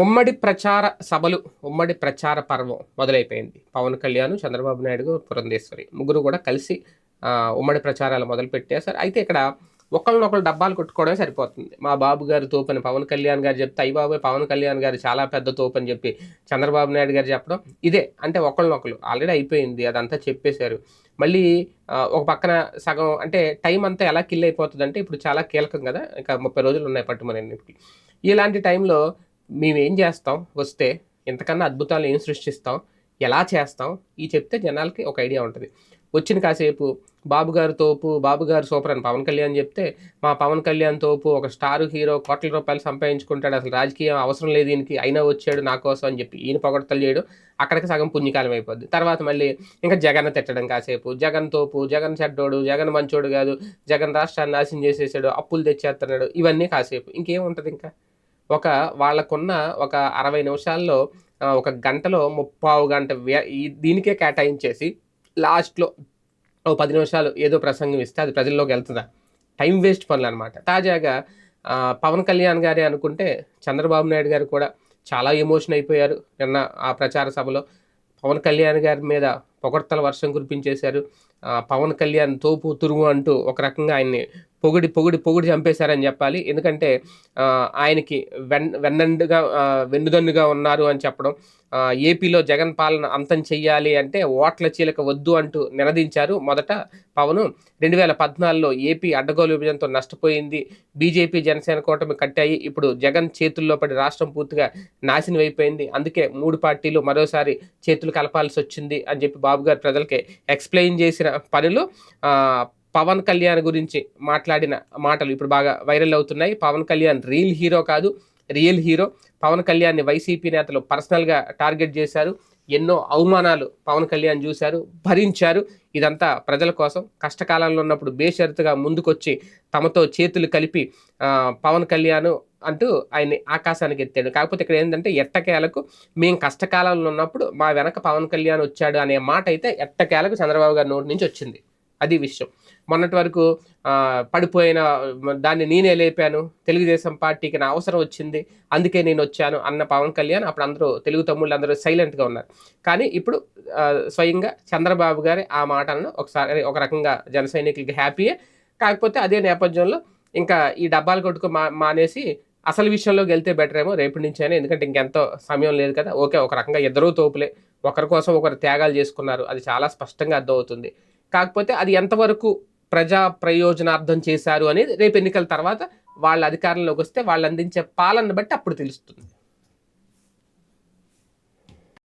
ఉమ్మడి ప్రచార సభలు ఉమ్మడి ప్రచార పర్వం మొదలైపోయింది. పవన్ కళ్యాణ్ చంద్రబాబు నాయుడు పురంధేశ్వరి ముగ్గురు కూడా కలిసి ఉమ్మడి ప్రచారాలు మొదలు పెట్టేశారు అయితే ఇక్కడ ఒకళ్ళనొకళ్ళు డబ్బాలు కొట్టుకోవడమే సరిపోతుంది. మా బాబు గారు తోపని పవన్ కళ్యాణ్ గారు చెప్తే అయ్యి బాబాయ్ పవన్ కళ్యాణ్ గారు చాలా పెద్ద తోపని చెప్పి చంద్రబాబు నాయుడు గారు చెప్పడం ఇదే. అంటే ఒకళ్ళనొకళ్ళు ఆల్రెడీ అయిపోయింది అదంతా చెప్పేశారు. మళ్ళీ ఒక పక్కన సగం అంటే టైం అంతా ఎలా కిల్ అయిపోతుంది అంటే ఇప్పుడు చాలా కీలకం కదా ఇంకా ముప్పై రోజులు ఉన్నాయి పట్టుమని ఇలాంటి టైంలో మేమేం చేస్తాం? వస్తే ఇంతకన్నా అద్భుతాలు ఏం సృష్టిస్తాం? ఎలా చేస్తాం? ఈ చెప్తే జనాలకి ఒక ఐడియా ఉంటుంది. వచ్చిన కాసేపు బాబు గారు తోపు బాబు గారు సూపర్ అని పవన్ కళ్యాణ్ చెప్తే మా పవన్ కళ్యాణ్ తోపు ఒక స్టార్ హీరో కోట్ల రూపాయలు సంపాదించుకుంటాడు అసలు రాజకీయం అవసరం లేదు దీనికి అయినా వచ్చాడు నా కోసం అని చెప్పి ఈయన పొగడతలు చేయడు. అక్కడికి సగం పుణ్యకాలం అయిపోద్ది. తర్వాత మళ్ళీ ఇంకా జగన్ తిట్టడం కాసేపు. జగన్ తోపు జగన్ చెడ్డోడు జగన్ మంచోడు కాదు జగన్ రాష్ట్రాన్ని నాశనం చేసేసాడు అప్పులు తెచ్చేస్తున్నాడు ఇవన్నీ కాసేపు. ఇంకేం ఉంటుంది ఇంకా? ఒక వాళ్ళకున్న ఒక అరవై నిమిషాల్లో ఒక గంటలో ముప్పావు గంట వ్య- దీనికే కేటాయించేసి లాస్ట్లో ఓ పది నిమిషాలు ఏదో ప్రసంగం ఇస్తే అది ప్రజల్లోకి వెళ్తుందా? టైం వేస్ట్ పనులు అనమాట తాజాగా పవన్ కళ్యాణ్ గారే అనుకుంటే చంద్రబాబు నాయుడు గారు కూడా చాలా ఎమోషన్ అయిపోయారు నిన్న ఆ ప్రచార సభలో. పవన్ కళ్యాణ్ గారి మీద పొగడ్తల వర్షం కురిపించేశారు. పవన్ కళ్యాణ్ తోపు తురుము అంటూ ఒక రకంగా ఆయన్ని పొగిడి పొగిడి పొగిడి చంపేశారని చెప్పాలి. ఎందుకంటే ఆయనకి వెన్ వెన్నండుగా వెన్నుదన్నుగా ఉన్నారు అని చెప్పడం ఏపీలో జగన్ పాలన అంతం చెయ్యాలి అంటే ఓట్ల చీలక వద్దు అంటూ నినదించారు. మొదట పవన్ రెండు వేల పద్నాలుగులో ఏపీ అడ్డగోలు విభజనతో నష్టపోయింది. బీజేపీ జనసేన కూటమి కట్టాయి. ఇప్పుడు జగన్ చేతుల్లో పడి రాష్ట్రం పూర్తిగా నాశనం అయిపోయింది అందుకే మూడు పార్టీలు మరోసారి చేతులు కలపాల్సి వచ్చింది అని చెప్పి బాబు గారు ప్రజలకి ఎక్స్ప్లెయిన్ చేసిన పనులు పవన్ కళ్యాణ్ గురించి మాట్లాడిన మాటలు ఇప్పుడు బాగా వైరల్ అవుతున్నాయి. పవన్ కళ్యాణ్ రియల్ హీరో కాదు రియల్ హీరో. పవన్ కళ్యాణ్ని వైసీపీ నేతలు పర్సనల్గా టార్గెట్ చేశారు. ఎన్నో అవమానాలు పవన్ కళ్యాణ్ చూశారు భరించారు. ఇదంతా ప్రజల కోసం. కష్టకాలంలో ఉన్నప్పుడు బేషరతుగా ముందుకొచ్చి తమతో చేతులు కలిపి పవన్ కళ్యాణ్ అంటూ ఆయన్ని ఆకాశానికి ఎత్తాడు. కాకపోతే ఇక్కడ ఏంటంటే ఎట్టకేలకు మేము కష్టకాలంలో ఉన్నప్పుడు మా వెనక పవన్ కళ్యాణ్ వచ్చాడు అనే మాట అయితే ఎట్టకేలకు చంద్రబాబు గారి నోటి నుంచి వచ్చింది. అది విషయం. మొన్నటి వరకు పడిపోయిన దాన్ని నేనే లేపాను. తెలుగుదేశం పార్టీకి నా అవసరం వచ్చింది. అందుకే నేను వచ్చాను అన్న పవన్ కళ్యాణ్ అప్పుడు అందరూ తెలుగు తమ్ముళ్ళు అందరూ సైలెంట్గా ఉన్నారు. కానీ ఇప్పుడు స్వయంగా చంద్రబాబు గారి ఆ మాటలను ఒకసారి ఒక రకంగా జన సైనికులకి హ్యాపీయే కాకపోతే అదే నేపథ్యంలో ఇంకా ఈ డబ్బాలు కొట్టుకు మా మానేసి అసలు విషయంలోకి వెళ్తే బెటర్ ఏమో రేపటి నుంచి అయినా. ఎందుకంటే ఇంకెంతో సమయం లేదు కదా. ఓకే ఒక రకంగా ఇద్దరూ తోపులే. ఒకరి కోసం ఒకరు త్యాగాలు చేసుకున్నారు. అది చాలా స్పష్టంగా అర్థమవుతుంది. కాకపోతే అది ఎంతవరకు ప్రజా ప్రయోజనార్థం చేశారు అనేది రేపు ఎన్నికల తర్వాత వాళ్ళ అధికారంలోకి వస్తే వాళ్ళు అందించే పాలన బట్టి అప్పుడు తెలుస్తుంది.